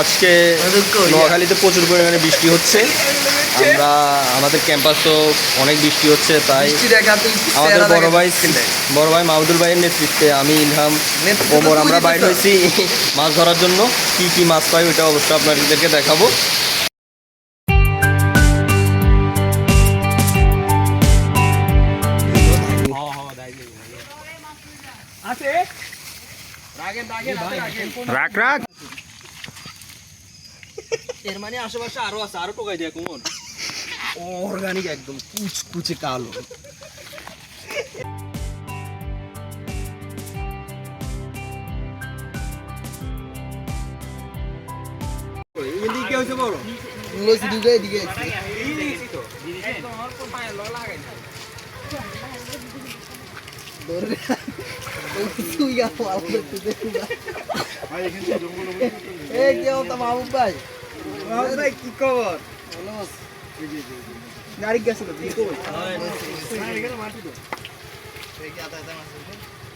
আজকে নোয়াখালীতে প্রচুর পরিমাণে বৃষ্টি হচ্ছে। আমরা আমাদের ক্যাম্পাসও অনেক বৃষ্টি হচ্ছে তাই আমাদের বড় ভাই বড় ভাই মাহমুদুল ভাইয়ের নেতৃত্বে আমি ইলহাম ওমর আমরা বাইর হয়েছি মাছ ধরার জন্য। কি কি মাছ পাই ওটা অবশ্যই আপনাদেরকে দেখাবো। রাখ রাখ এর মানে আশেপাশে আরও আছে আরও টোকাই দেয় কুমন অর্গানিক একদম কুচকুচে কালো। এদিকে হচ্ছে বড়। লইছি দিকে এদিকে তুই গা ভালো করতে দেখুবা এ কি হতো মাহবুব ভাই। ভাই কি খবর? ভালো আছি। গাড়ি গেছে তো কি খবর? অনি অস্থির কাঁচাই দিক নতুন চলে ওনাদের কি দিত এক কেজি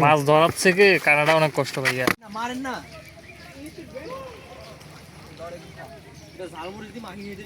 মাছ ধরার থেকে কানাডা অনেক কষ্ট ভাইয়া মারেন না। ঝালমুড়ি দিয়ে মাখিয়ে নিতে